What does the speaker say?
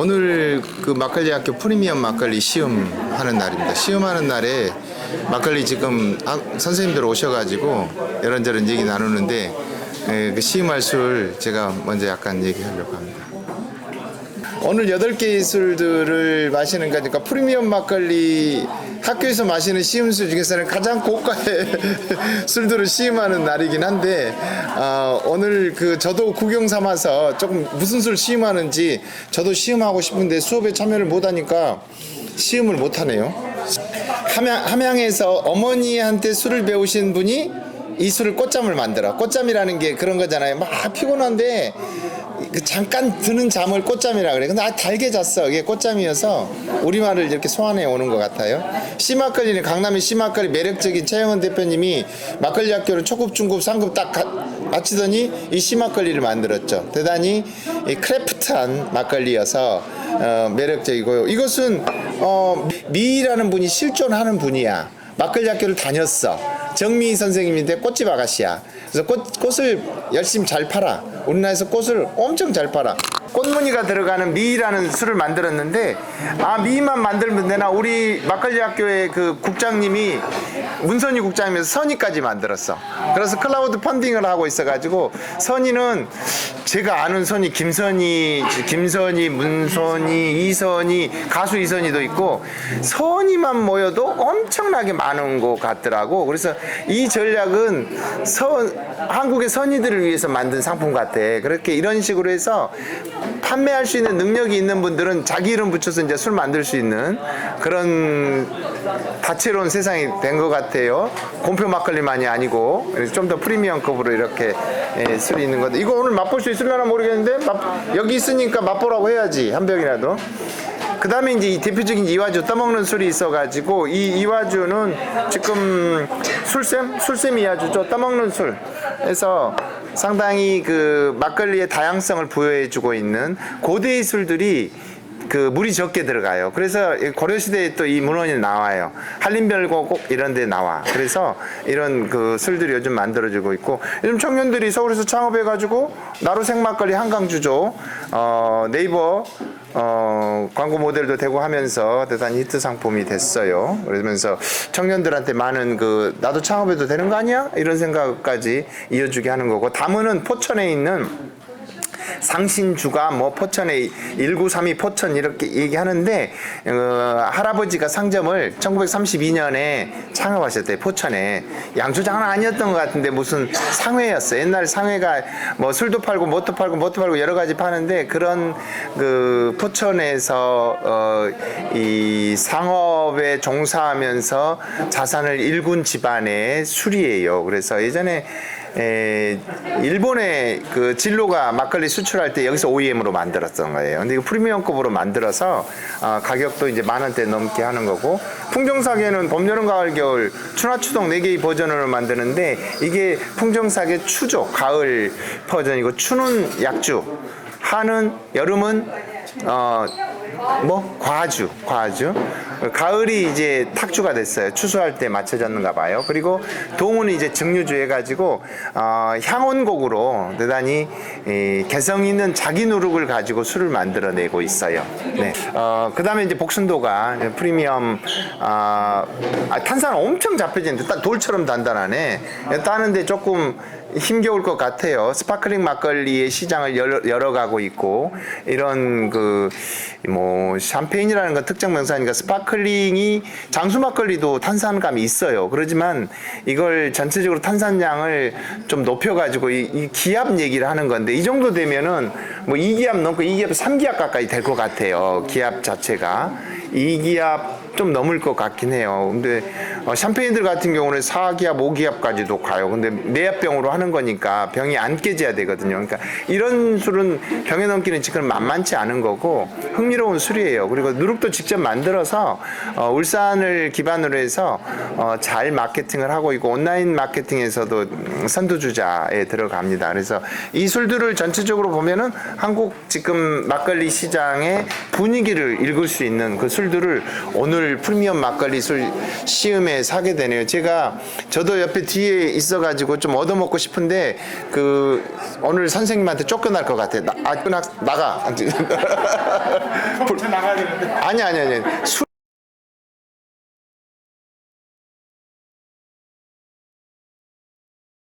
오늘 그 막걸리 학교 프리미엄 막걸리 시음 하는 날입니다. 시음하는 날에 막걸리 지금 학- 선생님들 오셔가지고 이런저런 얘기 나누는데 에, 그 시음할 술 제가 먼저 약간 얘기하려고 합니다. 오늘 8개의 술들을 마시는 거니까 프리미엄 막걸리 학교에서 마시는 시음술 중에서는 가장 고가의 술들을 시음하는 날이긴 한데 어, 오늘 그 저도 구경 삼아서 조금 무슨 술 시음하는지 저도 시음하고 싶은데 수업에 참여를 못하니까 시음을 못하네요. 함양, 함양에서 어머니한테 술을 배우신 분이 이 술을 꽃잠을 만들어. 꽃잠이라는 게 그런 거잖아요. 막 피곤한데 그 잠깐 드는 잠을 꽃잠이라 그래. 근데 아 달게 잤어. 이게 꽃잠이어서 우리말을 이렇게 소환해 오는 것 같아요. 씨막걸리는 강남의 씨막걸리 매력적인 최영은 대표님이 막걸리 학교를 초급, 중급, 상급 딱 가- 마치더니 이 씨막걸리를 만들었죠. 대단히 이 크래프트한 막걸리여서 어, 매력적이고요. 이것은 어, 미라는 분이 실존하는 분이야. 막걸리 학교를 다녔어. 정미 선생님인데 꽃집 아가씨야. 그래서 꽃, 꽃을 열심히 잘 팔아. 우리나라에서 꽃을 엄청 잘 팔아. 꽃무늬가 들어가는 미라는 술을 만들었는데 아 미만 만들면 되나 우리 막걸리 학교의 그 국장님이 문선희 국장님에서 선희까지 만들었어. 그래서 클라우드 펀딩을 하고 있어가지고 선희는 제가 아는 선희 김선희, 김선희, 문선희, 이선희, 가수 이선희도 있고 선희만 모여도 엄청나게 많은 것 같더라고. 그래서 이 전략은 선 한국의 선희들을 위해서 만든 상품 같아. 그렇게 이런 식으로 해서 판매할 수 있는 능력이 있는 분들은 자기 이름 붙여서 이제 술 만들 수 있는 그런 다채로운 세상이 된 것 같아요. 곰표 막걸리만이 아니고 좀 더 프리미엄급으로 이렇게 예, 술이 있는 건데 이거 오늘 맛볼 수 있을려나 모르겠는데 맛- 여기 있으니까 맛보라고 해야지 한 병이라도. 그 다음에 이제 이 대표적인 이화주 떠먹는 술이 있어가지고 이 이화주는 지금 술샘? 술샘 이화주죠. 떠먹는 술. 그래서 상당히 그 막걸리의 다양성을 부여해주고 있는 고대의 술들이 그 물이 적게 들어가요. 그래서 이 고려 시대에 또 이 문헌이 나와요. 한림별고 꼭 이런 데 나와. 그래서 이런 그 술들이 요즘 만들어지고 있고 요즘 청년들이 서울에서 창업해 가지고 나루 생 막걸리 한강주죠. 어, 네이버 어, 광고 모델도 되고 하면서 대단히 히트 상품이 됐어요. 그러면서 청년들한테 많은 그 나도 창업해도 되는 거 아니야? 이런 생각까지 이어주게 하는 거고 담은은 포천에 있는 상신주가 뭐 포천에 1932 포천 이렇게 얘기하는데 어, 할아버지가 상점을 1932년에 창업하셨대요 포천에. 양조장은 아니었던 것 같은데 무슨 상회였어 요. 옛날 상회가 뭐 술도 팔고 뭐도 팔고 뭐도 팔고 여러 가지 파는데 그런 그 포천에서 어, 이 상업에 종사하면서 자산을 일군 집안의 술이에요. 그래서 예전에 에, 일본의 그 진로가 막걸리 수출할 때 여기서 OEM으로 만들었던 거예요. 근데 이거 프리미엄급으로 만들어서 어, 가격도 이제 만 원대 넘게 하는 거고 풍정사계는 봄, 여름, 가을, 겨울 추나 추동 네 개의 버전으로 만드는데 이게 풍정사계 추죠 가을 버전이고 추는 약주 하는 여름은 어, 뭐 과주, 과주. 가을이 이제 탁주가 됐어요. 추수할 때 맞춰졌는가 봐요. 그리고 동은 이제 증류주 해 가지고 어, 향원곡으로 대단히 이, 개성 있는 자기 누룩을 가지고 술을 만들어내고 있어요. 네. 어, 그다음에 이제 복순도가 프리미엄 아, 아, 탄산 엄청 잡혀지는데 딱 돌처럼 단단하네. 따는데 조금 힘겨울 것 같아요. 스파클링 막걸리의 시장을 열어, 열어가고 있고 이런 그 뭐 샴페인이라는 건 특정 명사니까 스파클링이 장수 막걸리도 탄산감이 있어요. 그렇지만 이걸 전체적으로 탄산량을 좀 높여가지고 이, 이 기압 얘기를 하는 건데 이 정도 되면은 뭐 2기압 넘고 2기압 3기압 가까이 될 것 같아요. 기압 자체가 2기압 좀 넘을 것 같긴 해요. 근데 어, 샴페인들 같은 경우는 4기압, 5기압까지도 가요. 근데 내압병으로 하는 거니까 병이 안 깨져야 되거든요. 그러니까 이런 술은 병에 넘기는 지금 만만치 않은 거고 흥미로운 술이에요. 그리고 누룩도 직접 만들어서 어, 울산을 기반으로 해서 어, 잘 마케팅을 하고 있고 온라인 마케팅에서도 음, 선두주자에 들어갑니다. 그래서 이 술들을 전체적으로 보면은 한국 지금 막걸리 시장의 분위기를 읽을 수 있는 그 술들을 오늘 프리미엄 막걸리 술 시음에 사게 되네요. 제가 저도 옆에 뒤에 있어가지고 좀 얻어먹고 싶은데 그 오늘 선생님한테 쫓겨날 것 같아. 나, 아, 나, 나가. 되는데. 아니 아니 아니 술